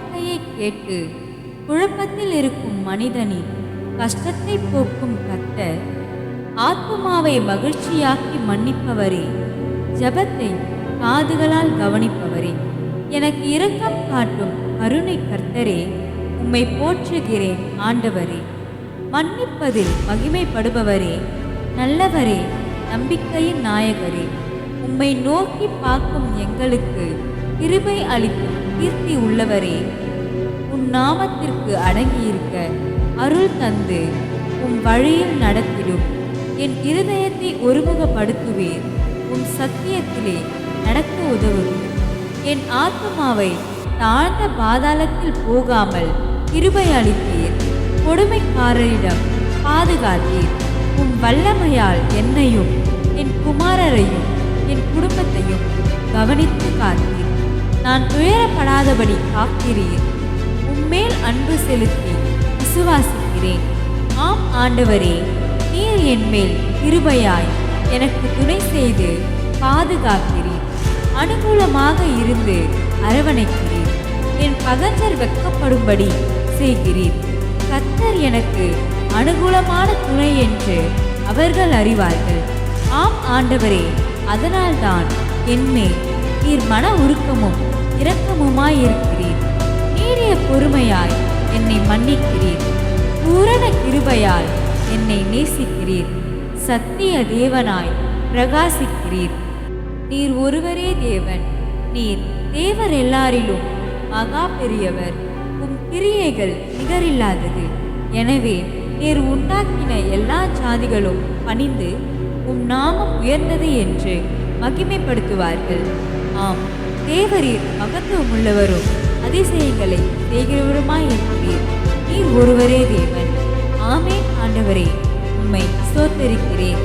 கோரிக்கையை கேட்டு குழப்பத்தில் இருக்கும் மனிதனின் கஷ்டத்தை போக்கும் கர்த்தர் ஆத்மாவை மகிழ்ச்சியாக்கி மன்னிப்பவரே ஜெபத்தை காதுகளால் கவனிப்பவரே. எனக்கு இரக்கம் காட்டும் கருணை கர்த்தரே உம்மை போற்றுகிறேன் ஆண்டவரே. மன்னிப்பதில் மகிமைப்படுபவரே நல்லவரே நம்பிக்கையின் நாயகரே. உம்மை நோக்கி பார்க்கும் எங்களுக்கு கிருபை அளிக்கும் கீர்த்தி உள்ளவரே உன் நாமத்திற்கு அடங்கியிருக்க அருள் தந்து உம் வழியில் நடத்திடும். என் இருதயத்தை ஒருமுகப்படுத்துவேன். உன் சத்தியத்திலே நடக்க உதவும். என் ஆத்மாவை தாழ்ந்த பாதாளத்தில் போகாமல் கிருபை அளித்தீர். கொடுமைக்காரரிடம் பாதுகாத்தீர். உம் வல்லமையால் என்னையும் என் குமாரரையும் என் குடும்பத்தையும் கவனித்து காத்தீர். நான் துயரப்படாதபடி காக்கிறீர். உம்மேல் அன்பு செலுத்தி விசுவாசிக்கிறேன். ஆம் ஆண்டவரே நீர் என்மேல் கிருபையாய் எனக்கு துணை செய்து பாதுகாக்கிறீர். அனுகூலமாக இருந்து அரவணைக்கிறீர். என் பகஞ்சர் வெக்கப்படும்படி செய்கிறீர். கத்தர் எனக்கு அனுகூலமான துணை என்று அவர்கள் அறிவார்கள். ஆம் ஆண்டவரே அதனால்தான் என்மேல் நீர் மன உருக்கமும் இரக்கமுமாயிருக்கிறீர். நீடிய பொறுமையாய் என்னை மன்னிக்கிறீர். பூரண கிருபையால் என்னை நேசிக்கிறீர். சத்திய தேவனாய் பிரகாசிக்கிறீர். நீர் ஒருவரே தேவன். நீர் தேவர் எல்லாரிலும் மகா பெரியவர். உம் கிரியைகள் நிகரில்லாதது. எனவே நீர் உண்டாக்கின எல்லா ஜாதிகளும் பணிந்து உம் நாமம் உயர்ந்தது என்று மகிமைப்படுத்துவார்கள். ஆம் தேவரீர் மகத்துவமுள்ளவரும் அதிசயங்களை செய்கிறவருமாய் இருக்கிறீர் நீர் ஒருவரே தேவன். ஆமே ஆண்டவரே உம்மை சோத்தரிக்கிறேன்